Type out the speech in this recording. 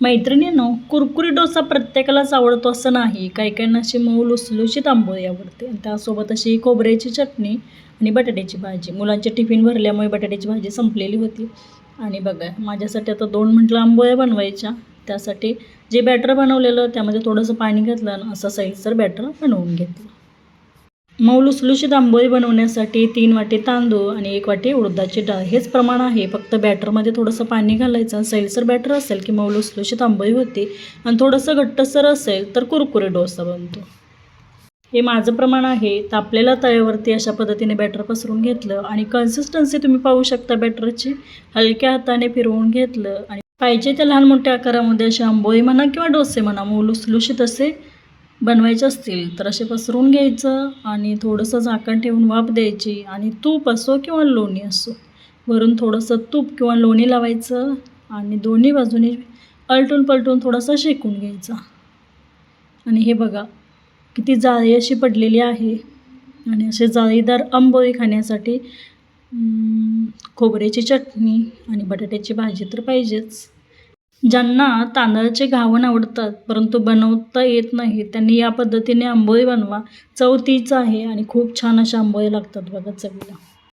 मैत्रिणींनो कुरकुरी डोसा प्रत्येकालाच आवडतो असं नाही. काही काहींना अशी मऊ लुसलुशीत आंबोळी आवडते. आणि त्यासोबत अशी खोबऱ्याची चटणी आणि बटाट्याची भाजी. मुलांचे टिफिन भरल्यामुळे बटाट्याची भाजी संपलेली होती. आणि बघा माझ्यासाठी आता दोन म्हटलं आंबोळ्या बनवायच्या. त्यासाठी जे बॅटर बनवलेलं त्यामध्ये थोडंसं पाणी घातलं आणि असं सैलसर बॅटर बनवून घेतलं. मऊ लुसलुशीत आंबोळी बनवण्यासाठी तीन वाटी तांदूळ आणि एक वाटी उडदाची डाळ. हेच प्रमाण आहे. फक्त बॅटरमध्ये थोडंसं पाणी घालायचं आणि सैलसर बॅटर असेल की मऊ लुसलुशीत आंबोळी होते आणि थोडंसं घट्टसर असेल तर कुरकुरे डोसा बनतो. हे माझं प्रमाण आहे. तापलेल्या तव्यावरती अशा पद्धतीने बॅटर पसरून घेतलं आणि कन्सिस्टन्सी तुम्ही पाहू शकता बॅटरची. हलक्या हाताने फिरवून घेतलं आणि पाहिजे त्या लहान मोठ्या आकारामध्ये असे आंबोळी म्हणा किंवा डोसे म्हणा मऊ लुसलुशीत असे बनवायचे असतील तर असे पसरून घ्यायचं आणि थोडंसं झाकण ठेवून वाफ द्यायची आणि तूप असो किंवा लोणी असो. वरून थोडंसं तूप किंवा लोणी लावायचं आणि दोन्ही बाजूनी अलटून पलटून थोडासा शेकून घ्यायचा. आणि हे बघा किती जाळी अशी पडलेली आहे आणि असे जाळीदार आंबोळी खाण्यासाठी खोबऱ्याची चटणी आणि बटाट्याची भाजी तर पाहिजेच. ज्यांना तांदळाचे घावण आवडतात परंतु बनवता येत नाही त्यांनी या पद्धतीने आंबोळी बनवा. चव तीच आहे आणि खूप छान अशा आंबोळ्या लागतात बघा चवीला.